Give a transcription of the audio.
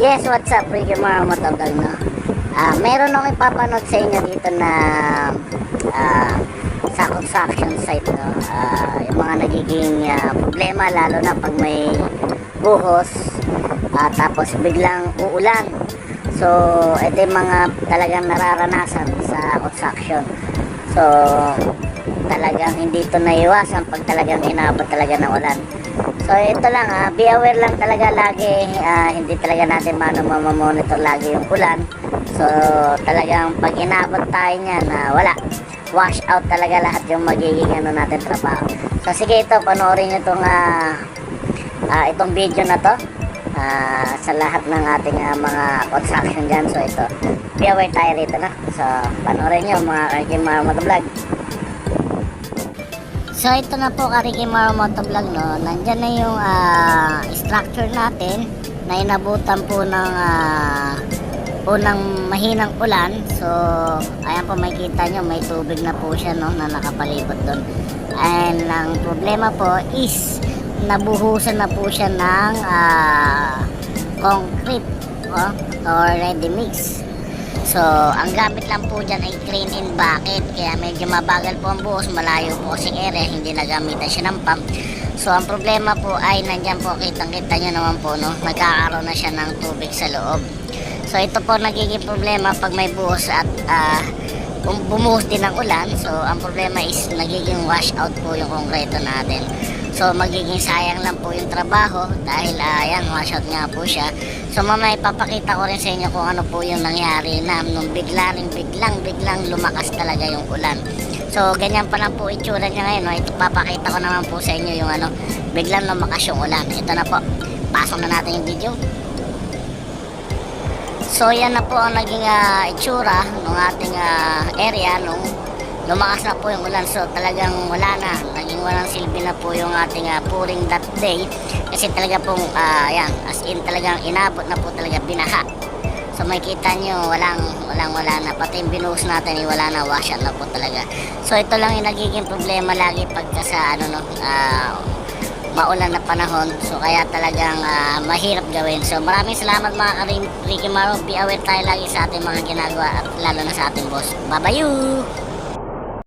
Yes, what's up? Ricky Mara Motovlog, no? Ah, meron akong ipapanood sa inyo dito na ah, sa construction site, no? Ah, yung mga nagiging ah, problema, lalo na pag may buhos, ah, tapos biglang uulan. So, ito yung mga talagang nararanasan sa construction. So, talagang hindi ito naiwasan pag talagang inabot talaga ng ulan. So ito lang, ah, be aware lang talaga lagi, ah, hindi talaga natin mano mamamonitor lagi yung ulan. So talagang pag inabot tayo niyan, ah, wala. Wash out talaga lahat yung magiging ano natin trabaho. So sige ito, panoorin nyo itong, ah, ah, itong video na to. ah, sa lahat ng ating ah, mga construction dyan. So ito, be aware tayo rito na. So panoorin nyo mga kakim mga motovlog. So ito na po Kariki Maro Motovlog no. Nandyan na yung ah, structure natin na inabutan po ng ah, unang mahinang ulan. So ayan po makikita nyo may tubig na po siya no na nakapalibot doon. And ang problema po is nabuhusan na po siya ng ah, concrete oh, or ready mix. So, ang gamit lang po dyan ay crane and bucket. Kaya medyo mabagal po ang buhos. Malayo po kasing area. Hindi nagamitan siya ng pump. So, ang problema po ay nandyan po. Kitang-kita nyo naman po, no? Nagkakaroon na siya ng tubig sa loob. So, ito po nagiging problema pag may buhos at ah, bum- bumuhos din ng ulan. So, ang problema is nagiging wash out po yung konkreto natin. So, magiging sayang lang po yung trabaho dahil uh, ayan, wash out nga po siya. So, mamaya ipapakita ko rin sa inyo kung ano po yung nangyari na nung bigla rin, biglang, biglang lumakas talaga yung ulan. So, ganyan pa lang po itsura niya ngayon. No? Ito, papakita ko naman po sa inyo yung ano, biglang lumakas yung ulan. Ito na po. Pasok na natin yung video. So, yan na po ang naging ah, itsura ng ating ah, area nung lumakas na po yung ulan. So, talagang wala na. Naging walang silbi na po yung ating ah, pouring that day. Kasi talaga pong, ah, yan, as in talagang inabot na po talaga binaha. So, makikita nyo, walang, walang, wala na. Pati yung binuhos natin, eh, wala na, wash out na po talaga. So, ito lang yung nagiging problema lagi pagka sa, ano, no, ah, maulan na panahon. So kaya talagang ah, mahirap gawin. So maraming salamat mga ka Ricky Maro. Be aware tayo lagi sa ating mga ginagawa at lalo na sa ating boss. Babayu!